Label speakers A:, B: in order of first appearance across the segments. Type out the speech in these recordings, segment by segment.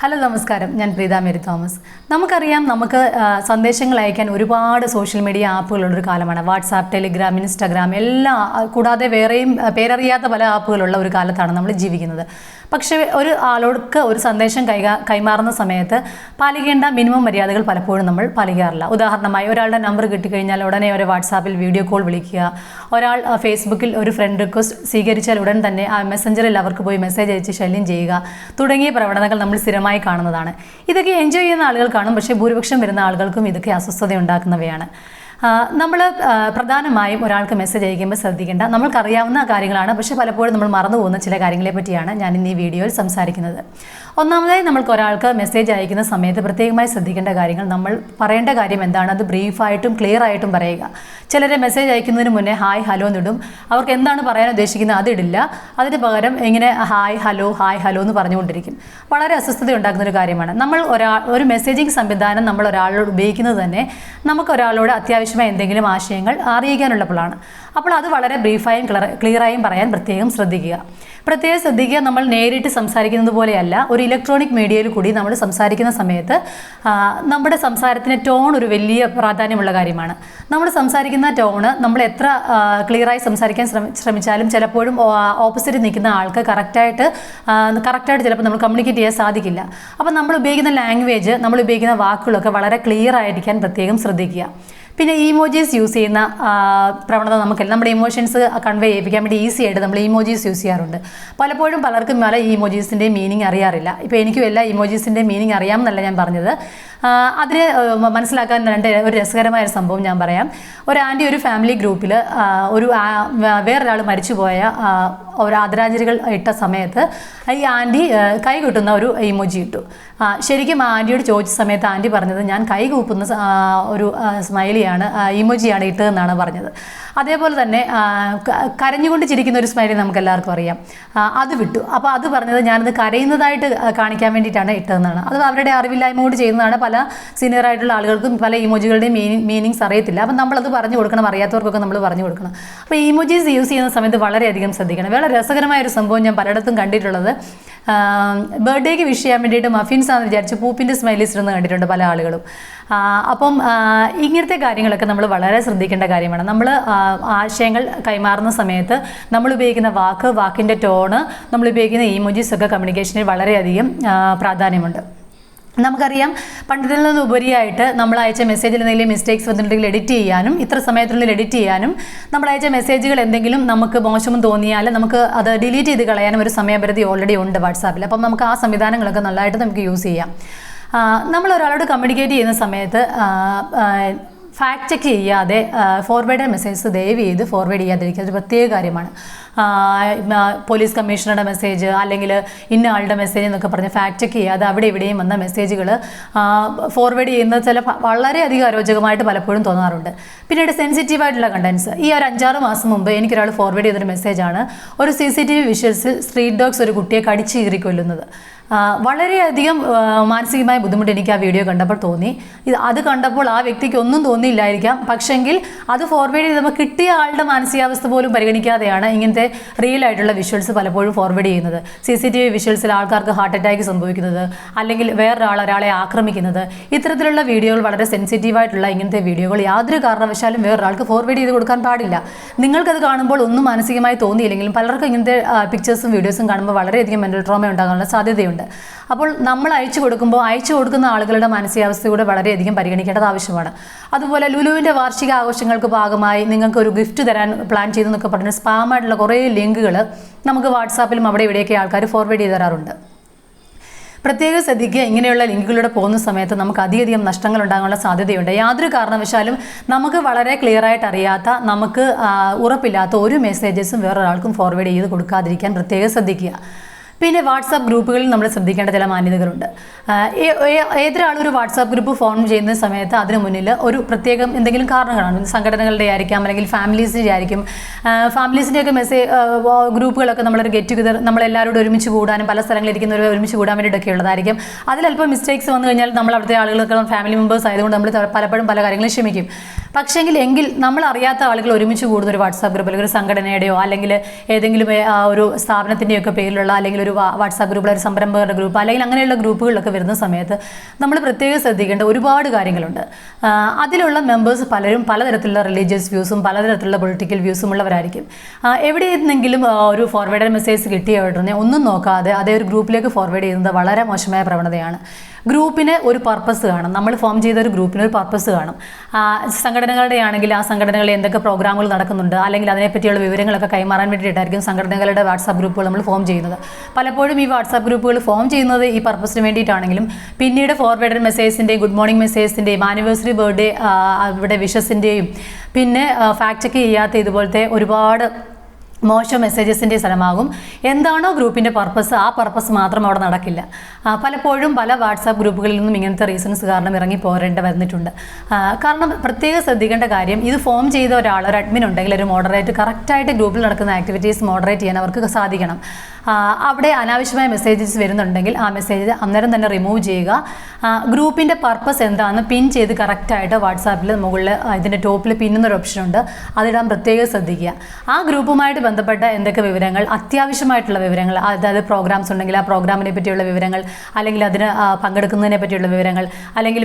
A: Hello നമസ്കാരം. ഞാൻ Preetha Mary Thomas. നമുക്കറിയാം നമുക്ക് സന്ദേശങ്ങൾ അയക്കാൻ ഒരുപാട് സോഷ്യൽ മീഡിയ ആപ്പുകളുള്ളൊരു കാലമാണ്. വാട്സാപ്പ് ടെലിഗ്രാം ഇൻസ്റ്റാഗ്രാം എല്ലാ കൂടാതെ വേറെയും പേരറിയാത്ത പല ആപ്പുകളുള്ള ഒരു കാലത്താണ് നമ്മൾ ജീവിക്കുന്നത്. പക്ഷേ ഒരു ആളോടുക്ക് ഒരു സന്ദേശം കൈകാ കൈമാറുന്ന സമയത്ത് പാലിക്കേണ്ട മിനിമം മര്യാദകൾ പലപ്പോഴും നമ്മൾ പാലിക്കാറില്ല. ഉദാഹരണമായി ഒരാളുടെ നമ്പർ കിട്ടിക്കഴിഞ്ഞാൽ ഉടനെ ഒരു വാട്സാപ്പിൽ വീഡിയോ കോൾ വിളിക്കുക. ഒരാൾ ഫേസ്ബുക്കിൽ ഒരു ഫ്രണ്ട് റിക്വസ്റ്റ് സ്വീകരിച്ചാൽ ഉടൻ തന്നെ ആ മെസ്സഞ്ചറിൽ അവർക്ക് പോയി മെസ്സേജ് അയച്ച് ശല്യം ചെയ്യുക. തുടങ്ങിയ പ്രവണതകൾ നമ്മൾ സ്ഥിരമായി കാണുന്നതാണ്. ഇതൊക്കെ എൻജോയ് ചെയ്യുന്ന ആളുകൾ കാണും പക്ഷേ ഭൂരിപക്ഷം വരുന്ന ആളുകൾക്കും ഇതൊക്കെ അസ്വസ്ഥത ഉണ്ടാക്കുന്നവയാണ് നമ്മൾ പ്രധാനമായും ഒരാൾക്ക് മെസ്സേജ് അയക്കുമ്പോൾ ശ്രദ്ധിക്കേണ്ട നമ്മൾക്കറിയാവുന്ന കാര്യങ്ങളാണ്. പക്ഷെ പലപ്പോഴും നമ്മൾ മറന്നു പോകുന്ന ചില കാര്യങ്ങളെ പറ്റിയാണ് ഞാൻ ഇന്ന് ഈ വീഡിയോയിൽ സംസാരിക്കുന്നത്. ഒന്നാമതായി നമ്മൾക്ക് ഒരാൾക്ക് മെസ്സേജ് അയക്കുന്ന സമയത്ത് പ്രത്യേകമായി ശ്രദ്ധിക്കേണ്ട കാര്യങ്ങൾ നമ്മൾ പറയേണ്ട കാര്യം എന്താണ്? അത് ബ്രീഫായിട്ടും ക്ലിയർ ആയിട്ടും പറയുക. ചിലരെ മെസ്സേജ് അയക്കുന്നതിന് മുന്നേ ഹായ് ഹലോ എന്നിടും അവർക്ക് എന്താണ് പറയാൻ ഉദ്ദേശിക്കുന്നത് അതിടില്ല അതിന് പകരം ഇങ്ങനെ ഹായ് ഹലോ ഹായ് ഹലോ എന്ന് പറഞ്ഞുകൊണ്ടിരിക്കും. വളരെ അസ്വസ്ഥത ഉണ്ടാക്കുന്ന ഒരു കാര്യമാണ്. നമ്മൾ ഒരാൾ ഒരു മെസ്സേജിങ് സംവിധാനം നമ്മൾ ഒരാളോട് ഉപയോഗിക്കുന്നത് തന്നെ നമുക്ക് ഒരാളോട് അത്യാവശ്യമായ എന്തെങ്കിലും ആശയങ്ങൾ അറിയിക്കാനുള്ളപ്പോഴാണ്. അപ്പോൾ അത് വളരെ ബ്രീഫായും ക്ലിയറായും പറയാൻ പ്രത്യേകം ശ്രദ്ധിക്കുക. പ്രത്യേകം ശ്രദ്ധിക്കുക നമ്മൾ നേരിട്ട് സംസാരിക്കുന്നത് പോലെയല്ല ഒരു ഇലക്ട്രോണിക് മീഡിയയിൽ കൂടി നമ്മൾ സംസാരിക്കുന്ന സമയത്ത് നമ്മുടെ സംസാരത്തിന് ടോൺ ഒരു വലിയ പ്രാധാന്യമുള്ള കാര്യമാണ്. നമ്മൾ സംസാരിക്കുന്ന ടോണ് നമ്മൾ എത്ര ക്ലിയറായി സംസാരിക്കാൻ ശ്രമി ശ്രമിച്ചാലും ചിലപ്പോഴും ഓപ്പോസിറ്റ് നിൽക്കുന്ന ആൾക്ക് കറക്റ്റായിട്ട് കറക്റ്റായിട്ട് ചിലപ്പോൾ നമ്മൾ കമ്മ്യൂണിക്കേറ്റ് ചെയ്യാൻ സാധിക്കില്ല. അപ്പോൾ നമ്മൾ ഉപയോഗിക്കുന്ന ലാംഗ്വേജ് നമ്മൾ ഉപയോഗിക്കുന്ന വാക്കുകളൊക്കെ വളരെ ക്ലിയർ ആയിരിക്കാൻ പ്രത്യേകം ശ്രദ്ധിക്കുക. പിന്നെ ഇമോജീസ് യൂസ് ചെയ്യുന്ന പ്രവണത നമുക്കല്ല. നമ്മുടെ ഇമോഷൻസ് കൺവേ ചെയ്യിപ്പിക്കാൻ വേണ്ടി ഈസി ആയിട്ട് നമ്മൾ ഇമോജീസ് യൂസ് ചെയ്യാറുണ്ട്. പലപ്പോഴും പലർക്കും പല ഇമോജീസിന്റെ മീനിങ് അറിയാറില്ല. ഇപ്പോൾ എനിക്കും എല്ലാ ഇമോജീസിന്റെ മീനിങ് അറിയാമെന്നല്ല ഞാൻ പറഞ്ഞത്. അതിന് മനസ്സിലാക്കാൻ രണ്ട് ഒരു രസകരമായ ഒരു സംഭവം ഞാൻ പറയാം. ഒരു ആന്റി ഒരു ഫാമിലി ഗ്രൂപ്പിൽ ഒരു വേറൊരാൾ മരിച്ചുപോയ ഒരു ആദരാഞ്ജലികൾ ഇട്ട സമയത്ത് ഈ ആന്റി കൈ കിട്ടുന്ന ഒരു ഇമോജി ഇട്ടു. ശരിക്കും ആന്റിയോട് ചോദിച്ച സമയത്ത് ആന്റി പറഞ്ഞത് ഞാൻ കൈ കൂപ്പുന്ന ഒരു സ്മൈലിയാണ് ഇമോജിയാണ് ഇട്ടതെന്നാണ് പറഞ്ഞത്. അതേപോലെ തന്നെ കരഞ്ഞുകൊണ്ട് ചിരിക്കുന്ന ഒരു സ്മൈലി നമുക്ക് എല്ലാവർക്കും അറിയാം അത് വിട്ടു. അപ്പോൾ അത് പറഞ്ഞത് ഞാനത് കരയുന്നതായിട്ട് കാണിക്കാൻ വേണ്ടിയിട്ടാണ് ഇട്ടതെന്നാണ്. അത് അവരുടെ അറിവില്ലായ്മ കൊണ്ട് ചെയ്യുന്നതാണ്. പല സീനിയർ ആയിട്ടുള്ള ആളുകൾക്കും പല ഇമോജികളുടെയും മീനിങ് മീനിങ്സ് അറിയത്തില്ല. അപ്പം നമ്മളത് പറഞ്ഞു കൊടുക്കണം. അറിയാത്തവർക്കൊക്കെ നമ്മൾ പറഞ്ഞു കൊടുക്കണം. അപ്പോൾ ഇമോജീസ് യൂസ് ചെയ്യുന്ന സമയത്ത് വളരെയധികം ശ്രദ്ധിക്കണം. വളരെ രസകരമായ ഒരു സംഭവം ഞാൻ പലയിടത്തും കണ്ടിട്ടുള്ളത്. ബർത്ത്ഡേക്ക് വിഷ് ചെയ്യാൻ വേണ്ടിയിട്ട് മഫിൻസ് ആണെന്ന് വിചാരിച്ച് പൂപ്പിന്റെ സ്മൈലീസ് ഇരുന്ന് കണ്ടിട്ടുണ്ട് പല ആളുകളും. അപ്പം ഇങ്ങനത്തെ കാര്യങ്ങളൊക്കെ നമ്മൾ വളരെ ശ്രദ്ധിക്കേണ്ട കാര്യമാണ്. നമ്മൾ ആശയങ്ങൾ കൈമാറുന്ന സമയത്ത് നമ്മൾ ഉപയോഗിക്കുന്ന വാക്ക് വാക്കിന്റെ ടോണ് നമ്മൾ ഉപയോഗിക്കുന്ന ഇമോജീസ് ഒക്കെ കമ്മ്യൂണിക്കേഷനിൽ വളരെയധികം പ്രാധാന്യമുണ്ട്. നമുക്കറിയാം പണ്ടത്തിൽ നിന്ന് ഉപരിയായിട്ട് നമ്മൾ അയച്ച മെസ്സേജിൽ എന്തെങ്കിലും മിസ്റ്റേക്സ് വന്നിട്ടുണ്ടെങ്കിൽ എഡിറ്റ് ചെയ്യാനും ഇത്ര സമയത്തിനുള്ളിൽ എഡിറ്റ് ചെയ്യാനും നമ്മൾ അയച്ച മെസ്സേജുകൾ എന്തെങ്കിലും നമുക്ക് മോശമെന്ന് തോന്നിയാൽ നമുക്ക് അത് ഡിലീറ്റ് ചെയ്ത് കളയാനും ഒരു സമയപരിധി ഓൾറെഡി ഉണ്ട് വാട്സാപ്പിൽ. അപ്പം നമുക്ക് ആ സംവിധാനങ്ങളൊക്കെ നല്ലതായിട്ട് നമുക്ക് യൂസ് ചെയ്യാം. നമ്മൾ ഒരാളോട് കമ്മ്യൂണിക്കേറ്റ് ചെയ്യുന്ന സമയത്ത് ഫാക്ട് ചെക്ക് ചെയ്യാതെ ഫോർവേഡ് മെസ്സേജസ് ദയവ് ചെയ്ത് ഫോർവേഡ് ചെയ്യാതിരിക്കുക. ഒരു പ്രത്യേക കാര്യമാണ്. പോലീസ് കമ്മീഷണറുടെ മെസ്സേജ് അല്ലെങ്കിൽ ഇന്ന ആളുടെ മെസ്സേജ് എന്നൊക്കെ പറഞ്ഞ് ഫാക്ട് ചെക്ക് ചെയ്യാതെ അവിടെ ഇവിടെയും വന്ന മെസ്സേജുകൾ ഫോർവേഡ് ചെയ്യുന്നത് ചില വളരെയധികം അരോചകമായിട്ട് പലപ്പോഴും തോന്നാറുണ്ട്. പിന്നീട് സെൻസിറ്റീവ് ആയിട്ടുള്ള കണ്ടൻസ് ഈ ഒരു അഞ്ചാറ് മാസം മുമ്പ് എനിക്കൊരാൾ ഫോർവേഡ് ചെയ്തൊരു മെസ്സേജാണ് ഒരു സി സി ടി വി വിഷ്വൽസിൽ സ്ട്രീറ്റ് ഡോഗ്സ് ഒരു കുട്ടിയെ കടിച്ച് കീറി കൊല്ലുന്നത് വളരെയധികം മാനസികമായ ബുദ്ധിമുട്ട് എനിക്ക് ആ വീഡിയോ കണ്ടപ്പോൾ തോന്നി. ഇത് അത് കണ്ടപ്പോൾ ആ വ്യക്തിക്ക് ഒന്നും തോന്നിയില്ലായിരിക്കാം. പക്ഷെങ്കിൽ അത് ഫോർവേഡ് ചെയ്തപ്പോൾ കിട്ടിയ ആളുടെ മാനസികാവസ്ഥ പോലും പരിഗണിക്കാതെയാണ് ഇങ്ങനത്തെ റിയൽ ആയിട്ടുള്ള വിഷ്വൽസ് പലപ്പോഴും ഫോർവേഡ് ചെയ്യുന്നത്. സി സി ടി വി വിഷ്വൽസിൽ ആൾക്കാർക്ക് ഹാർട്ട് അറ്റാക്ക് സംഭവിക്കുന്നത് അല്ലെങ്കിൽ വേറൊരാൾ ഒരാളെ ആക്രമിക്കുന്നത് ഇത്തരത്തിലുള്ള വീഡിയോകൾ വളരെ സെൻസിറ്റീവായിട്ടുള്ള ഇങ്ങനത്തെ വീഡിയോകൾ യാതൊരു കാരണവശാലും വേറൊരാൾക്ക് ഫോർവേഡ് ചെയ്ത് കൊടുക്കാൻ പാടില്ല. നിങ്ങൾക്കത് കാണുമ്പോൾ ഒന്നും മാനസികമായി തോന്നിയില്ലെങ്കിലും പലർക്കും ഇങ്ങനത്തെ പിക്ചേഴ്സും വീഡിയോസും കാണുമ്പോൾ വളരെയധികം മെന്റൽ ട്രോമ ഉണ്ടാകാനുള്ള സാധ്യതയുണ്ട്. അപ്പോൾ നമ്മൾ അയച്ചു കൊടുക്കുമ്പോൾ അയച്ചു കൊടുക്കുന്ന ആളുകളുടെ മാനസികാവസ്ഥ കൂടെ വളരെയധികം പരിഗണിക്കേണ്ടത് ആവശ്യമാണ്. അതുപോലെ ലുലുവിന്റെ വാർഷിക ആഘോഷങ്ങൾക്ക് ഭാഗമായി നിങ്ങൾക്ക് ഒരു ഗിഫ്റ്റ് തരാൻ പ്ലാൻ ചെയ്തു എന്നൊക്കെ പറഞ്ഞ് സ്പാമായിട്ടുള്ള കുറേ ലിങ്കുകൾ നമുക്ക് വാട്സാപ്പിലും അവിടെ ഇവിടെയൊക്കെ ആൾക്കാർ ഫോർവേഡ് ചെയ്ത് തരാറുണ്ട്. പ്രത്യേകം ശ്രദ്ധിക്കുക ഇങ്ങനെയുള്ള ലിങ്കുകളിലൂടെ പോകുന്ന സമയത്ത് നമുക്ക് അധികധികം നഷ്ടങ്ങൾ ഉണ്ടാകാനുള്ള സാധ്യതയുണ്ട്. യാതൊരു കാരണവശാലും നമുക്ക് വളരെ ക്ലിയർ ആയിട്ട് അറിയാത്ത നമുക്ക് ഉറപ്പില്ലാത്ത ഒരു മെസ്സേജസും വേറൊരാൾക്കും ഫോർവേഡ് ചെയ്ത് കൊടുക്കാതിരിക്കാൻ പ്രത്യേകം ശ്രദ്ധിക്കുക. പിന്നെ വാട്സാപ്പ് ഗ്രൂപ്പുകളിൽ നമ്മൾ ശ്രദ്ധിക്കേണ്ട ചില മാന്യതകളുണ്ട്. ഏതൊരാളൊരു വാട്സാപ്പ് ഗ്രൂപ്പ് ഫോം ചെയ്യുന്ന സമയത്ത് അതിന് മുന്നിൽ ഒരു പ്രത്യേകം എന്തെങ്കിലും കാരണങ്ങളാണ്. സംഘടനകളുടെ ആയിരിക്കാം അല്ലെങ്കിൽ ഫാമിലീസിന്റെ ആയിരിക്കും. ഫാമിലീസിന്റെയൊക്കെ മെസ്സേജ് ഗ്രൂപ്പുകളൊക്കെ നമ്മളൊരു ഗെറ്റ് ടുഗദർ നമ്മളെല്ലാവരോടും ഒരുമിച്ച് കൂടാനും പല സ്ഥലങ്ങളിൽ ഇരിക്കുന്നവർ ഒരുമിച്ച് കൂടാൻ വേണ്ടിയിട്ടൊക്കെ ഉള്ളതായിരിക്കും. അതിൽ അല്പം മിസ്റ്റേക്സ് വന്നു കഴിഞ്ഞാൽ നമ്മൾ അവിടുത്തെ ആളുകളൊക്കെ ഫാമിലി മെമ്പേഴ്സ് ആയതുകൊണ്ട് നമ്മൾ പലപ്പോഴും പല കാര്യങ്ങളും ക്ഷമിക്കും. പക്ഷേങ്കിൽ എങ്കിൽ നമ്മൾ അറിയാത്ത ആളുകൾ ഒരുമിച്ച് കൂടുന്ന ഒരു വാട്സാപ്പ് ഗ്രൂപ്പ് അല്ലെങ്കിൽ ഒരു സംഘടനയുടെയോ അല്ലെങ്കിൽ ഏതെങ്കിലും ഒരു സ്ഥാപനത്തിന്റെയൊക്കെ പേരിലുള്ള അല്ലെങ്കിൽ ഒരു വാട്സാപ്പ് ഗ്രൂപ്പിൽ ഒരു സംരംഭകരുടെ ഗ്രൂപ്പ് അല്ലെങ്കിൽ അങ്ങനെയുള്ള ഗ്രൂപ്പുകളിലൊക്കെ വരുന്ന സമയത്ത് നമ്മൾ പ്രത്യേകം ശ്രദ്ധിക്കേണ്ട ഒരുപാട് കാര്യങ്ങളുണ്ട്. അതിലുള്ള മെമ്പേഴ്സ് പലരും പലതരത്തിലുള്ള റിലീജിയസ് വ്യൂസും പലതരത്തിലുള്ള പൊളിറ്റിക്കൽ വ്യൂസും ഉള്ളവരായിരിക്കും. എവിടെ എവിടെയെന്നെങ്കിലും ഒരു ഫോർവേഡ് മെസ്സേജ് കിട്ടിയ ഉടനെ ഒന്നും നോക്കാതെ അതേ ഒരു ഗ്രൂപ്പിലേക്ക് ഫോർവേഡ് ചെയ്യുന്നത് വളരെ മോശമായ പ്രവണതയാണ്. ഗ്രൂപ്പിന് ഒരു പർപ്പസ് കാണും. നമ്മൾ ഫോം ചെയ്ത ഒരു ഗ്രൂപ്പിന് ഒരു പർപ്പസ് കാണും. സംഘടനകളുടെ ആണെങ്കിൽ ആ സംഘടനകളിൽ എന്തൊക്കെ പ്രോഗ്രാമുകൾ നടക്കുന്നുണ്ട് അല്ലെങ്കിൽ അതിനെപ്പറ്റിയുള്ള വിവരങ്ങളൊക്കെ കൈമാറാൻ വേണ്ടിയിട്ടായിരിക്കും സംഘടനകളുടെ വാട്സാപ്പ് ഗ്രൂപ്പുകൾ നമ്മൾ ഫോം ചെയ്യുന്നത്. പലപ്പോഴും ഈ വാട്സാപ്പ് ഗ്രൂപ്പുകൾ ഫോം ചെയ്യുന്നത് ഈ പർപ്പസിന് വേണ്ടിയിട്ടാണെങ്കിലും പിന്നീട് ഫോർവേഡ് മെസ്സേജസിന്റെയും ഗുഡ് മോർണിംഗ് മെസ്സേജസിന്റെയും ആനിവേഴ്സറി ബർത്ത്ഡേ അവിടെ വിഷസിന്റെയും പിന്നെ ഫാക്ട് ചെക്ക് ചെയ്യാത്ത ഇതുപോലത്തെ ഒരുപാട് മോശം മെസ്സേജസിന്റെ സ്ഥലമാകും. എന്താണോ ഗ്രൂപ്പിന്റെ പർപ്പസ് ആ പർപ്പസ് മാത്രം അവിടെ നടക്കില്ല. പലപ്പോഴും പല വാട്സാപ്പ് ഗ്രൂപ്പുകളിൽ നിന്നും ഇങ്ങനത്തെ റീസൺസ് കാരണം ഇറങ്ങി പോരേണ്ട വന്നിട്ടുണ്ട്. കാരണം പ്രത്യേകം ശ്രദ്ധിക്കേണ്ട കാര്യം ഇത് ഫോം ചെയ്ത ഒരാൾ ഒരു അഡ്മിൻ ഉണ്ടെങ്കിൽ ഒരു മോഡറേറ്റ് കറക്റ്റായിട്ട് ഗ്രൂപ്പിൽ നടക്കുന്ന ആക്ടിവിറ്റീസ് മോഡറേറ്റ് ചെയ്യാൻ അവർക്ക് സാധിക്കണം. അവിടെ അനാവശ്യമായ മെസ്സേജസ് വരുന്നുണ്ടെങ്കിൽ ആ മെസ്സേജ് അന്നേരം തന്നെ റിമൂവ് ചെയ്യുക. ഗ്രൂപ്പിന്റെ പർപ്പസ് എന്താണെന്ന് പിൻ ചെയ്ത് കറക്റ്റായിട്ട് വാട്സാപ്പിൽ മുകളിൽ ഇതിന്റെ ടോപ്പിൽ പിന്നുന്നൊരു ഓപ്ഷൻ ഉണ്ട്. അതിടാൻ പ്രത്യേകം ശ്രദ്ധിക്കുക. ആ ഗ്രൂപ്പുമായിട്ട് ബന്ധപ്പെട്ട എന്തൊക്കെ വിവരങ്ങൾ അത്യാവശ്യമായിട്ടുള്ള വിവരങ്ങൾ അതായത് പ്രോഗ്രാംസ് ഉണ്ടെങ്കിൽ ആ പ്രോഗ്രാമിനെ പറ്റിയുള്ള വിവരങ്ങൾ അല്ലെങ്കിൽ അതിന് പങ്കെടുക്കുന്നതിനെ പറ്റിയുള്ള വിവരങ്ങൾ അല്ലെങ്കിൽ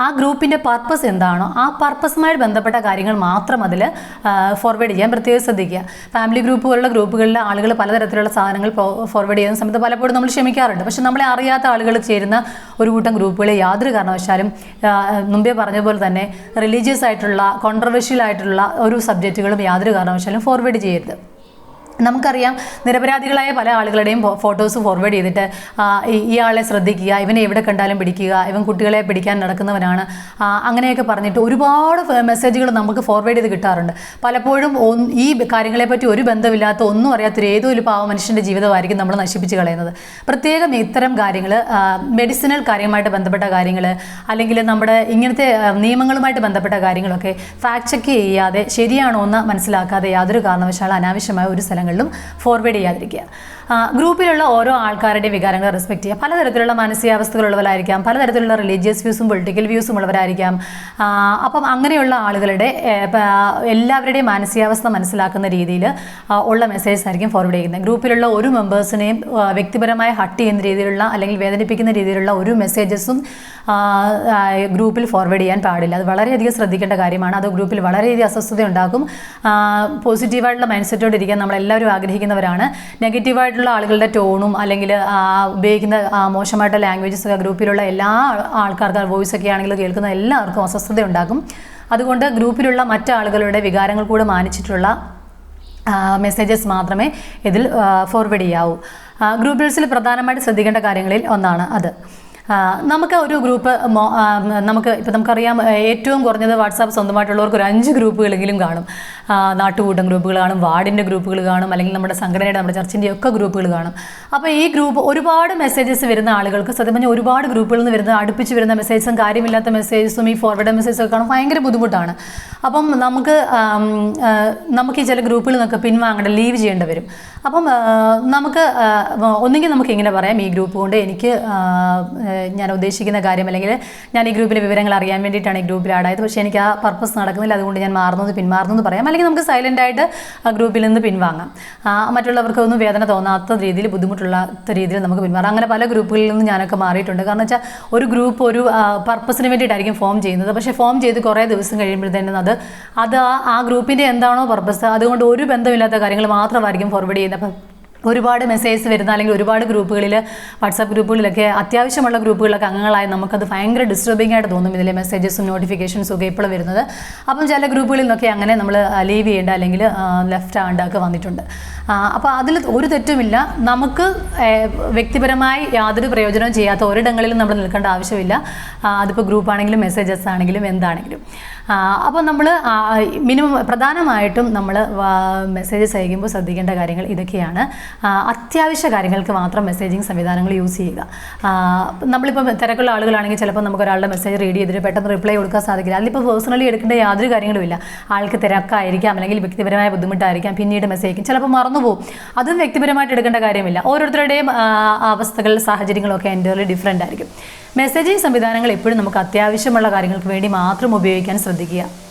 A: ആ- ഗ്രൂപ്പിന്റെ പർപ്പസ് എന്താണോ ആ പർപ്പസുമായിട്ട് ബന്ധപ്പെട്ട കാര്യങ്ങൾ മാത്രം അതിൽ ഫോർവേഡ് ചെയ്യാൻ പ്രത്യേകം ശ്രദ്ധിക്കുക. ഫാമിലി ഗ്രൂപ്പ് പോലുള്ള ഗ്രൂപ്പുകളിൽ ആളുകൾ പലതരത്തിലുള്ള സാധനങ്ങൾ ഫോർവേഡ് ചെയ്യുന്ന സമയത്ത് പലപ്പോഴും നമ്മൾ ക്ഷമിക്കാറുണ്ട്. പക്ഷെ നമ്മളെ അറിയാത്ത ആളുകൾ ചേരുന്ന ഒരു കൂട്ടം ഗ്രൂപ്പുകളെ യാതൊരു കാരണവശാലും മുമ്പേ പറഞ്ഞ പോലെ തന്നെ റിലീജിയസ് ആയിട്ടുള്ള കോൺട്രവേഴ്ഷ്യൽ ആയിട്ടുള്ള ഒരു സബ്ജക്റ്റുകളും യാതൊരു കാരണവശാലും ഫോർവേഡ് ചെയ്യരുത്. നമുക്കറിയാം നിരപരാധികളായ പല ആളുകളുടെയും ഫോട്ടോസ് ഫോർവേഡ് ചെയ്തിട്ട് ഇയാളെ ശ്രദ്ധിക്കുക ഇവനെ എവിടെ കണ്ടാലും പിടിക്കുക ഇവൻ കുട്ടികളെ പിടിക്കാൻ നടക്കുന്നവനാണ്. അങ്ങനെയൊക്കെ പറഞ്ഞിട്ട് ഒരുപാട് മെസ്സേജുകൾ നമുക്ക് ഫോർവേഡ് ചെയ്ത് കിട്ടാറുണ്ട്. പലപ്പോഴും ഈ കാര്യങ്ങളെപ്പറ്റി ഒരു ബന്ധമില്ലാത്ത ഒന്നും അറിയാത്തൊരു ഏതോ ഒരു പാവ മനുഷ്യന്റെ ജീവിതമായിരിക്കും നമ്മൾ നശിപ്പിച്ച് കളയുന്നത്. പ്രത്യേകം ഇത്തരം കാര്യങ്ങൾ മെഡിസിനൽ കാര്യമായിട്ട് ബന്ധപ്പെട്ട കാര്യങ്ങൾ അല്ലെങ്കിൽ നമ്മുടെ ഇങ്ങനത്തെ നിയമങ്ങളുമായിട്ട് ബന്ധപ്പെട്ട കാര്യങ്ങളൊക്കെ ഫാക്ട് ചെക്ക് ചെയ്യാതെ ശരിയാണോ എന്ന് മനസ്സിലാക്കാതെ യാതൊരു കാരണവശാലും അനാവശ്യമായ ഒരു സ്ഥലങ്ങളിലും ഫോർവേഡ് ചെയ്യാതിരിക്കുക. ഗ്രൂപ്പിലുള്ള ഓരോ ആൾക്കാരുടെയും വികാരങ്ങൾ റെസ്പെക്ട് ചെയ്യുക. പലതരത്തിലുള്ള മാനസികാവസ്ഥകളുള്ളവരായിരിക്കാം പലതരത്തിലുള്ള റിലീജിയസ് വ്യൂസും പൊളിറ്റിക്കൽ വ്യൂസും ഉള്ളവരായിരിക്കാം. അപ്പം അങ്ങനെയുള്ള ആളുകളുടെ എല്ലാവരുടെയും മാനസികാവസ്ഥ മനസ്സിലാക്കുന്ന രീതിയിൽ ഉള്ള മെസ്സേജസ് ആയിരിക്കും ഫോർവേഡ് ചെയ്യുന്നത്. ഗ്രൂപ്പിലുള്ള ഒരു മെമ്പേഴ്സിനെയും വ്യക്തിപരമായി ഹട്ട് ചെയ്യുന്ന രീതിയിലുള്ള അല്ലെങ്കിൽ വേദനിപ്പിക്കുന്ന രീതിയിലുള്ള ഒരു മെസ്സേജസും ഗ്രൂപ്പിൽ ഫോർവേഡ് ചെയ്യാൻ പാടില്ല. അത് വളരെയധികം ശ്രദ്ധിക്കേണ്ട കാര്യമാണ്. അത് ഗ്രൂപ്പിൽ വളരെയധികം അസ്വസ്ഥത ഉണ്ടാക്കും. പോസിറ്റീവായിട്ടുള്ള മൈൻഡ് സെറ്റോടെ ഇരിക്കാൻ നമ്മളെല്ലാവരും ആഗ്രഹിക്കുന്നവരാണ്. നെഗറ്റീവായിട്ടുള്ള ആളുകളുടെ ടോണും അല്ലെങ്കിൽ ഉപയോഗിക്കുന്ന മോശമായിട്ടുള്ള ലാംഗ്വേജസ് ഒക്കെ ഗ്രൂപ്പിലുള്ള എല്ലാ ആൾക്കാർക്ക് വോയിസ് ഒക്കെ ആണെങ്കിലും കേൾക്കുന്ന എല്ലാവർക്കും അസ്വസ്ഥത ഉണ്ടാക്കും. അതുകൊണ്ട് ഗ്രൂപ്പിലുള്ള മറ്റാളുകളുടെ വികാരങ്ങൾ കൂടെ മാനിച്ചിട്ടുള്ള മെസ്സേജസ് മാത്രമേ ഇതിൽ ഫോർവേഡ് ചെയ്യാവൂ. ഗ്രൂപ്പ് പ്രധാനമായിട്ട് ശ്രദ്ധിക്കേണ്ട കാര്യങ്ങളിൽ ഒന്നാണ് അത്. നമുക്ക് ഒരു ഗ്രൂപ്പ് നമുക്ക് ഇപ്പം നമുക്കറിയാം ഏറ്റവും കുറഞ്ഞത് വാട്സാപ്പ് സ്വന്തമായിട്ടുള്ളവർക്ക് ഒരു അഞ്ച് ഗ്രൂപ്പുകളെങ്കിലും കാണും. നാട്ടുകൂട്ടം ഗ്രൂപ്പുകൾ കാണും വാർഡിന്റെ ഗ്രൂപ്പുകൾ കാണും അല്ലെങ്കിൽ നമ്മുടെ സംഘടനയുടെ നമ്മുടെ ചർച്ചിന്റെ ഒക്കെ ഗ്രൂപ്പുകൾ കാണും. അപ്പോൾ ഈ ഗ്രൂപ്പ് ഒരുപാട് മെസ്സേജസ് വരുന്ന ആളുകൾക്ക് സത്യം പറഞ്ഞാൽ ഒരുപാട് ഗ്രൂപ്പുകളിൽ നിന്ന് വരുന്ന അടുപ്പിച്ച് വരുന്ന മെസ്സേജസും കാര്യമില്ലാത്ത മെസ്സേജസും ഈ ഫോർവേഡ് മെസ്സേജസും ഒക്കെ കാണും ഭയങ്കര ബുദ്ധിമുട്ടാണ്. അപ്പം നമുക്ക് നമുക്ക് ഈ ചില ഗ്രൂപ്പുകളിൽ നിന്നൊക്കെ പിൻവാങ്ങേണ്ട ലീവ് ചെയ്യേണ്ടി വരും. അപ്പം നമുക്ക് ഒന്നുകിൽ നമുക്ക് ഇങ്ങനെ പറയാം ഈ ഗ്രൂപ്പ് കൊണ്ട് എനിക്ക് ഞാൻ ഉദ്ദേശിക്കുന്ന കാര്യം അല്ലെങ്കിൽ ഞാൻ ഈ ഗ്രൂപ്പിലെ വിവരങ്ങൾ അറിയാൻ വേണ്ടിയിട്ടാണ് ഈ ഗ്രൂപ്പിൽ ആഡായത് പക്ഷേ എനിക്ക് ആ പർപ്പസ് നടക്കുന്നില്ല. അതുകൊണ്ട് ഞാൻ മാറുന്നത് എന്ന് പറയാം. അല്ലെങ്കിൽ നമുക്ക് സൈലന്റ് ആയിട്ട് ആ ഗ്രൂപ്പിൽ നിന്ന് പിൻവാങ്ങാം. ആ, മറ്റുള്ളവർക്കൊന്നും വേദന തോന്നാത്ത രീതിയിൽ ബുദ്ധിമുട്ടുള്ളാത്ത രീതിയിൽ നമുക്ക് പിന്മാറാം അങ്ങനെ പല ഗ്രൂപ്പുകളിൽ നിന്ന് ഞാനൊക്കെ മാറിയിട്ടുണ്ട്. കാരണം വെച്ചാൽ ഒരു ഗ്രൂപ്പ് ഒരു പർപ്പസിന് വേണ്ടിയിട്ടായിരിക്കും ഫോം ചെയ്യുന്നത്. പക്ഷേ ഫോം ചെയ്ത് കുറേ ദിവസം കഴിയുമ്പോഴത്തേനും അത് അത് ആ ഗ്രൂപ്പിന്റെ എന്താണോ പർപ്പസ് അതുകൊണ്ട് ഒരു ബന്ധമില്ലാത്ത കാര്യങ്ങൾ മാത്രമായിരിക്കും ഫോർവേഡ് ചെയ്യുന്നത്. അപ്പം ഒരുപാട് മെസ്സേജസ് വരുന്ന അല്ലെങ്കിൽ ഒരുപാട് ഗ്രൂപ്പുകളിൽ വാട്സാപ്പ് ഗ്രൂപ്പുകളിലൊക്കെ അത്യാവശ്യമുള്ള ഗ്രൂപ്പുകളിലൊക്കെ അംഗങ്ങളായി നമുക്കത് ഭയങ്കര ഡിസ്റ്റർബിംഗ് ആയിട്ട് തോന്നും ഇതിലെ മെസ്സേജസും നോട്ടിഫിക്കേഷൻസും ഒക്കെ ഇപ്പോൾ വരുന്നത്. അപ്പം ചില ഗ്രൂപ്പുകളിൽ നിന്നൊക്കെ അങ്ങനെ നമ്മൾ ലീവ് ചെയ്യേണ്ട അല്ലെങ്കിൽ ലെഫ്റ്റ് ആവേണ്ട ഒക്കെ വന്നിട്ടുണ്ട്. അപ്പോൾ അതിൽ ഒരു തെറ്റുമില്ല. നമുക്ക് വ്യക്തിപരമായി യാതൊരു പ്രയോജനവും ചെയ്യാത്ത ഒരിടങ്ങളിലും നമ്മൾ നിൽക്കേണ്ട ആവശ്യമില്ല. അതിപ്പോൾ ഗ്രൂപ്പ് ആണെങ്കിലും മെസ്സേജസ് ആണെങ്കിലും എന്താണെങ്കിലും. അപ്പോൾ നമ്മൾ മിനിമം പ്രധാനമായിട്ടും നമ്മൾ മെസ്സേജസ് അയക്കുമ്പോൾ ശ്രദ്ധിക്കേണ്ട കാര്യങ്ങൾ ഇതൊക്കെയാണ്. അത്യാവശ്യ കാര്യങ്ങൾക്ക് മാത്രം മെസ്സേജിങ് സംവിധാനങ്ങൾ യൂസ് ചെയ്യുക. നമ്മളിപ്പോൾ തിരക്കുള്ള ആളുകളാണെങ്കിൽ ചിലപ്പോൾ നമുക്ക് ഒരാളുടെ മെസ്സേജ് റീഡ് ചെയ്തിട്ട് പെട്ടെന്ന് റിപ്ലൈ കൊടുക്കാൻ സാധിക്കില്ല. അതിലിപ്പോൾ പേഴ്സണലി എടുക്കേണ്ട യാതൊരു കാര്യങ്ങളുമില്ല ആൾക്ക് തിരക്കായിരിക്കാം അല്ലെങ്കിൽ വ്യക്തിപരമായ ബുദ്ധിമുട്ടായിരിക്കാം പിന്നീട് മെസ്സേജ് അയക്കും. ചിലപ്പോൾ മറന്നുപോകും അതും വ്യക്തിപരമായിട്ട് എടുക്കേണ്ട കാര്യമില്ല. ഓരോരുത്തരുടെയും അവസ്ഥകൾ സാഹചര്യങ്ങളൊക്കെ എന്റെ ഡിഫറെന്റ് ആയിരിക്കും. മെസ്സേജിങ് സംവിധാനങ്ങൾ എപ്പോഴും നമുക്ക് അത്യാവശ്യമുള്ള കാര്യങ്ങൾക്ക് വേണ്ടി മാത്രം ഉപയോഗിക്കാൻ ശ്രദ്ധിക്കുക.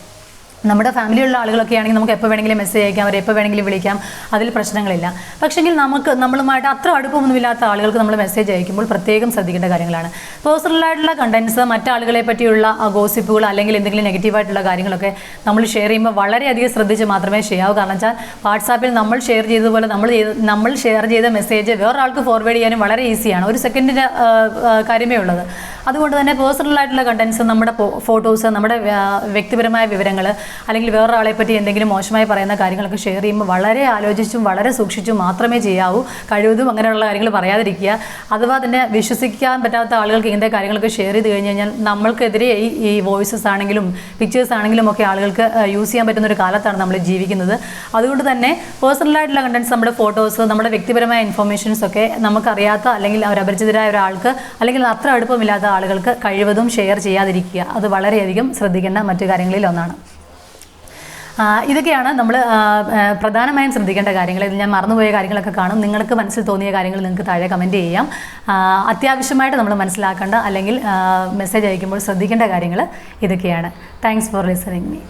A: നമ്മുടെ ഫാമിലിയുള്ള ആളുകളൊക്കെ ആണെങ്കിൽ നമുക്ക് എപ്പോൾ വേണമെങ്കിലും മെസ്സേജ് അയക്കാം അവരെ എപ്പോൾ വേണമെങ്കിലും വിളിക്കാം. അതിൽ പ്രശ്നങ്ങളില്ല. പക്ഷെങ്കിൽ നമുക്ക് നമ്മളുമായിട്ട് അത്ര അടുപ്പമൊന്നുമില്ലാത്ത ആളുകൾക്ക് നമ്മൾ മെസ്സേജ് അയക്കുമ്പോൾ പ്രത്യേകം ശ്രദ്ധിക്കേണ്ട കാര്യങ്ങളാണ്. പേഴ്സണലായിട്ടുള്ള കണ്ടൻസ് മറ്റാളുകളെ പറ്റിയുള്ള ഗോസിപ്പുകൾ അല്ലെങ്കിൽ എന്തെങ്കിലും നെഗറ്റീവായിട്ടുള്ള കാര്യങ്ങളൊക്കെ നമ്മൾ ഷെയർ ചെയ്യുമ്പോൾ വളരെയധികം ശ്രദ്ധിച്ച് മാത്രമേ ചെയ്യാവൂ. കാരണം വെച്ചാൽ വാട്സാപ്പിൽ നമ്മൾ ഷെയർ ചെയ്തതുപോലെ നമ്മൾ നമ്മൾ ഷെയർ ചെയ്ത മെസ്സേജ് വേറൊരാൾക്ക് ഫോർവേഡ് ചെയ്യാനും വളരെ ഈസിയാണ് ഒരു സെക്കൻഡിന്റെ കാര്യമേ ഉള്ളത്. അതുകൊണ്ട് തന്നെ പേഴ്സണലായിട്ടുള്ള കണ്ടൻസ് നമ്മുടെ ഫോട്ടോസ് നമ്മുടെ വ്യക്തിപരമായ വിവരങ്ങൾ അല്ലെങ്കിൽ വേറൊരാളെ പറ്റി എന്തെങ്കിലും മോശമായി പറയുന്ന കാര്യങ്ങളൊക്കെ ഷെയർ ചെയ്യുമ്പോൾ വളരെ ആലോചിച്ചും വളരെ സൂക്ഷിച്ചും മാത്രമേ ചെയ്യാവൂ. കഴിവതും അങ്ങനെയുള്ള കാര്യങ്ങൾ പറയാതിരിക്കുക. അഥവാ തന്നെ വിശ്വസിക്കാൻ പറ്റാത്ത ആളുകൾക്ക് ഇങ്ങനത്തെ കാര്യങ്ങളൊക്കെ ഷെയർ ചെയ്ത് കഴിഞ്ഞ് കഴിഞ്ഞാൽ നമ്മൾക്കെതിരെ ഈ ഈ വോയിസസ് ആണെങ്കിലും പിക്ചേഴ്സ് ആണെങ്കിലും ഒക്കെ ആളുകൾക്ക് യൂസ് ചെയ്യാൻ പറ്റുന്ന ഒരു കാലത്താണ് നമ്മൾ ജീവിക്കുന്നത്. അതുകൊണ്ട് തന്നെ പേഴ്സണലായിട്ടുള്ള കണ്ടൻസ് നമ്മുടെ ഫോട്ടോസ് നമ്മുടെ വ്യക്തിപരമായ ഇൻഫർമേഷൻസ് ഒക്കെ നമുക്കറിയാത്ത അല്ലെങ്കിൽ അവർ അപരിചിതരായ ഒരാൾക്ക് അല്ലെങ്കിൽ അത്ര അടുപ്പമില്ലാത്ത ആളുകൾക്ക് കഴിവതും ഷെയർ ചെയ്യാതിരിക്കുക. അത് വളരെയധികം ശ്രദ്ധിക്കേണ്ട മറ്റു കാര്യങ്ങളിൽ ഒന്നാണ്. ഇതൊക്കെയാണ് നമ്മൾ പ്രധാനമായും ശ്രദ്ധിക്കേണ്ട കാര്യങ്ങൾ. ഇതിൽ ഞാൻ മറന്നുപോയ കാര്യങ്ങളൊക്കെ കാണും. നിങ്ങൾക്ക് മനസ്സിൽ തോന്നിയ കാര്യങ്ങൾ നിങ്ങൾക്ക് താഴെ കമന്റ് ചെയ്യാം. അത്യാവശ്യമായിട്ട് നമ്മൾ മനസ്സിലാക്കേണ്ട അല്ലെങ്കിൽ മെസ്സേജ് അയക്കുമ്പോൾ ശ്രദ്ധിക്കേണ്ട കാര്യങ്ങൾ ഇതൊക്കെയാണ്. Thanks for listening me